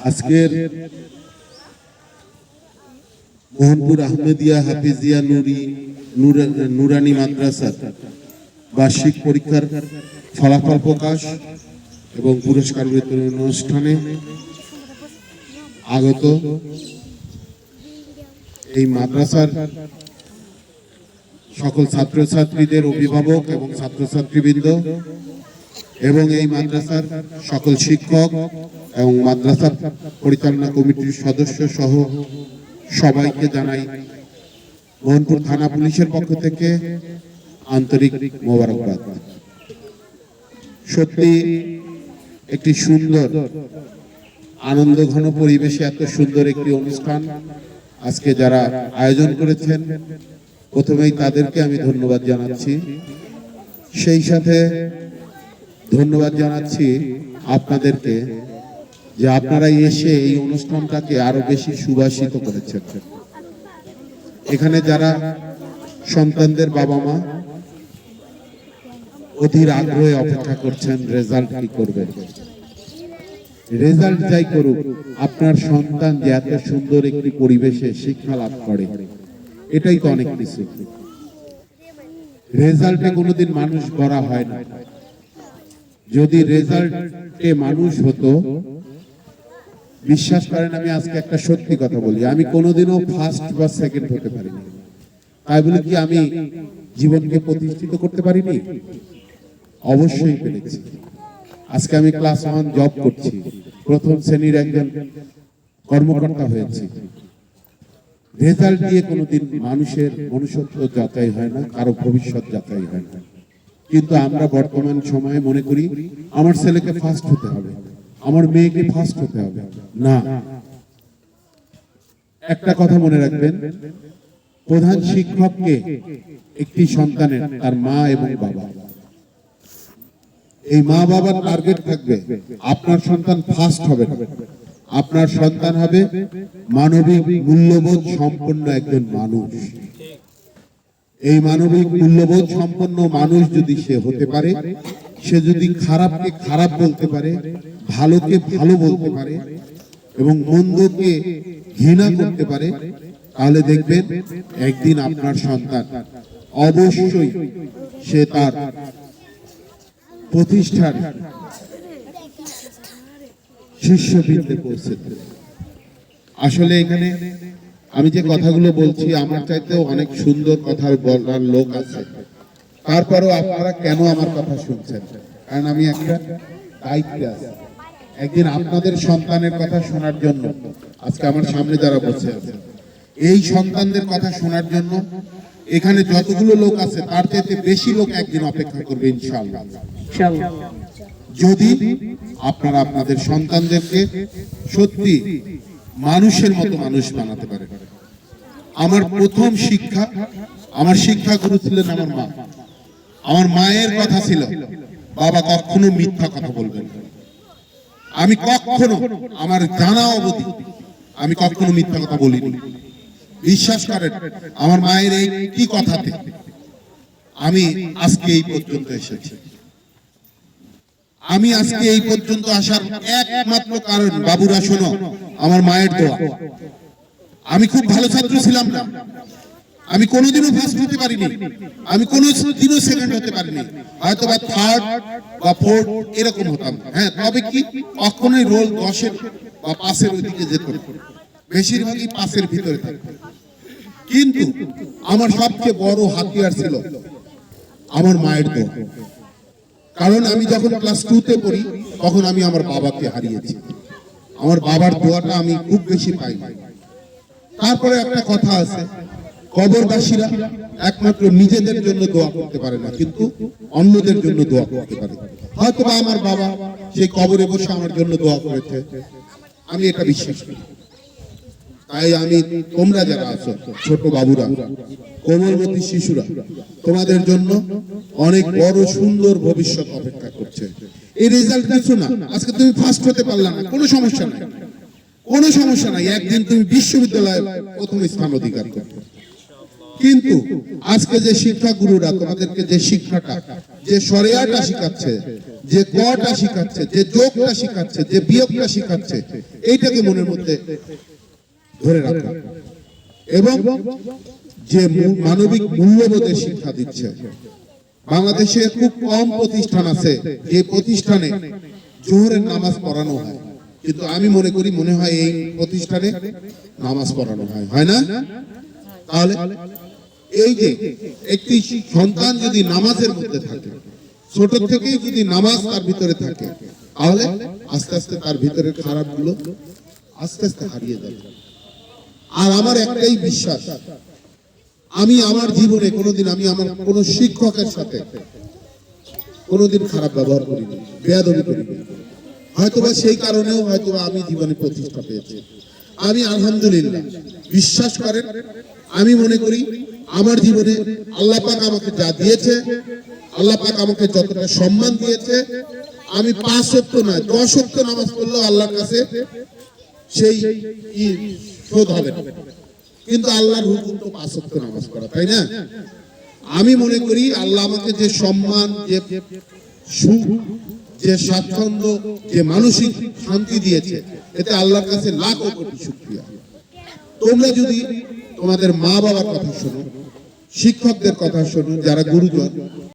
আজকের মোহনপুর আহমেদিয়া হাফিজিয়া নুরি, নুরানি মাদ্রাসার বার্ষিক পরীক্ষার ফলাফল প্রকাশ এবং পুরস্কার বিতরণ অনুষ্ঠানে আগত এই মাদ্রাসার সকল ছাত্রছাত্রীদের অভিভাবক এবং ছাত্রছাত্রীবৃন্দ এবং এই মাদ্রাসার সকল শিক্ষক এবং মাদ্রাসার পরিচালনা কমিটির সদস্য সহ সবাইকে জানাই মোহনপুর থানা পুলিশের পক্ষ থেকে আন্তরিক মোবারকবাদ। সত্যি একটি সুন্দর, আনন্দ ঘন পরিবেশে এত সুন্দর একটি অনুষ্ঠান আজকে যারা আয়োজন করেছেন, প্রথমেই তাদেরকে আমি ধন্যবাদ জানাচ্ছি। সেই সাথে ধন্যবাদ জানাচ্ছি আপনাদেরকে যে আপনারা এসে এই অনুষ্ঠানটাকে আরও বেশি সুবাসিত করেছেন। এখানে যারা সন্তানদের বাবা মা, অধীর আগ্রহে অপেক্ষা করছেন, রেজাল্ট কি করবে? রেজাল্ট যাই করুক, আপনার সন্তান যে এত সুন্দর একটি পরিবেশে শিক্ষা লাভ করে, এটাই তো অনেক কিছু। রেজাল্টে কোনোদিন মানুষ গড়া হয় না। যদি রেজাল্টে মানুষ হতো, বিশ্বাস করেন আমি আজকে একটা সত্যি কথা বলি, আমি কোনোদিনও ফার্স্ট বা সেকেন্ড হতে পারিনি। তাই বলে কি আমি জীবনকে প্রতিষ্ঠিত করতে পারিনি? অবশ্যই পেরেছি। আজকে আমি ক্লাস ওয়ান জব করছি, প্রথম শ্রেণির একজন কর্মকর্তা হয়েছি। রেজাল্ট দিয়ে কোনোদিন মানুষের মনুষ্যত্ব যাচাই হয় না, কারও ভবিষ্যৎ যাচাই হয় না। কিন্তু আমরা বর্তমান সময়ে মনে করি, আমার ছেলেকে ফার্স্ট হতে হবে, আমার মেয়েকে ফার্স্ট হতে হবে। না। একটা কথা মনে রাখবেন, প্রধান শিক্ষককে একটি সন্তানের, তার মা এবং বাবা। এই মা বাবার টার্গেট থাকবে, আপনার সন্তান ফার্স্ট হবে। আপনার সন্তান হবে মানবিক, মূল্যবোধ সম্পন্ন একজন মানুষ। এই মানবিক মূল্যবোধ সম্পন্ন মানুষ যদি সে হতে পারে, সে যদি খারাপকে খারাপ বলতে পারে, ভালোকে ভালো বলতে পারে, এবং মন্দকে ঘৃণা করতে পারে, তাহলে দেখবেন একদিন আপনার সন্তান অবশ্যই সে তার প্রতিষ্ঠান শীর্ষবিন্দে পৌঁছে আসলে এখানে আমি যে কথাগুলো বলছি আমার চাইতেও অনেক সুন্দর কথা বলার লোক আছে। তারপরেও আপনারা কেন আমার কথা শুনছেন? কারণ আমি একটা দায়িত্বে আছি। একদিন আপনাদের সন্তানের কথা শোনার জন্য আজকে আমার সামনে যারা বসে আছে এই সন্তানদের কথা শোনার জন্য এখানে যতগুলো লোক আছে তার চাইতে বেশি লোক একদিন অপেক্ষা করবে ইনশাআল্লাহ। যদি আপনারা আপনাদের সন্তানদেরকে সত্যি মানুষের মতো মানুষ বানাতে পারে। আমার প্রথম শিক্ষা, আমার শিক্ষা গুরু ছিলেন আমার মা। আমার মায়ের কথা ছিল, বাবা কখনো মিথ্যা কথা বলবেন আমি কখনো আমার জানা অবধি আমি কখনো মিথ্যা কথা বলিনি। বিশ্বাস করেন, আমার মায়ের এই কি কথাতে আমি আজকে এই পর্যন্ত এসেছি। আমি আজকে এই পর্যন্ত আসার একমাত্র কারণ, বাবুরা, শোনো, আমার মায়ের দোয়া। আমি খুব ভালো ছাত্র ছিলাম না। আমি কোনোদিনও ফার্স্ট হতে পারিনি। আমি কোনোদিনও সেকেন্ড হতে পারিনি। হয়তো বা থার্ড বা ফোর্থ এরকম হতাম। হ্যাঁ তবে কি? কখনোই রোল দশের বা পাশের ওইদিকে যেত। বেশিরভাগই পাশের ভিতরে থাকতো। কিন্তু আমার সবচেয়ে বড় হাতিয়ার ছিল আমার মায়ের দোয়া। কারণ আমি যখন ক্লাস টুতে পড়ি, তখন আমি আমার বাবাকে হারিয়েছি। আমার বাবার দোয়াটা আমি খুব বেশি পাই। তারপরে একটা কথা আছে, কবরবাসীরা একমাত্র নিজেদের জন্য দোয়া করতে পারে না, কিন্তু অন্যদের জন্য দোয়া করতে পারে। হয়তো বা আমার বাবা সেই কবরে বসে আমার জন্য দোয়া করেছে। আমি এটা বিশ্বাস করি। তাই আমি, তোমরা যারা আছো, ছোট বাবুরা কোমলমতি শিশুরা তোমাদের জন্য অনেক বড় সুন্দর ভবিষ্যৎ অপেক্ষা করছে। এই রেজাল্ট কিছু না। আজকে তুমি ফার্স্ট হতে পারলা না। কোনো সমস্যা নাই। কোনো সমস্যা নাই। একদিন তুমি বিশ্ববিদ্যালয়ে প্রথম স্থান অধিকার করবে। কিন্তু আজকে যে শিক্ষা গুরুরা তোমাদেরকে যে শিক্ষাটা, যে সরেয়াটা শিখাচ্ছে, যে কটা শিখাচ্ছে, যে যোগটা শিখাচ্ছে, যে বিয়োগটা শিখাচ্ছে, এইটাকে মনের মধ্যে ধরে রাখা। এবং যে মানবিক মূল্যবোধের শিক্ষা দিচ্ছে। বাংলাদেশে খুব কম প্রতিষ্ঠান আছে, যে প্রতিষ্ঠানে জোহরের নামাজ পড়ানো হয়। কিন্তু আমি মনে করি, মনে হয় এই প্রতিষ্ঠানে নামাজ পড়ানো হয়। হয় না? তাহলে এই যে একটি সন্তান যদি নামাজের মধ্যে থাকে, ছোট থেকেই যদি নামাজ তার ভিতরে থাকে, তাহলে আস্তে আস্তে তার ভিতরের খারাপগুলো আস্তে আস্তে হারিয়ে যাবে। আর আমার একটাই বিশ্বাস, আমি আমার জীবনে কোনোদিন, আমি আমার কোনো শিক্ষকের সাথে কোনোদিন খারাপ ব্যবহার করিনি, বেয়াদবি করিনি। হয়তোবা সেই কারণেও হয়তোবা আমি জীবনে প্রতিষ্ঠা পেয়েছি। আমি আলহামদুলিল্লাহ, বিশ্বাস করেন, আমি মনে করি আমার জীবনে আল্লাহ পাক আমাকে যা দিয়েছে, আল্লাহ পাক আমাকে যতটা সম্মান দিয়েছে, আমি পাঁচ সত্য নয়, দশ সপ্ত নামাজ পড়লেও আল্লাহর কাছে সেই শোধ হবে না। কিন্তু আল্লাহর হুকুম তো পাঁচ নামাজ পড়া, তাই না? আমি মনে করি আল্লাহ আমাকে যে সম্মান, যে সুখ, যে স্বাচ্ছন্দ্য, যে মানসিক শান্তি দিয়েছে, এতে আল্লাহর কাছে লাখ কোটি শুক্রিয়া। তোমরা যদি তোমাদের মা বাবার কথা শোনো, শিক্ষকদের কথা শোনো, যারা গুরুজন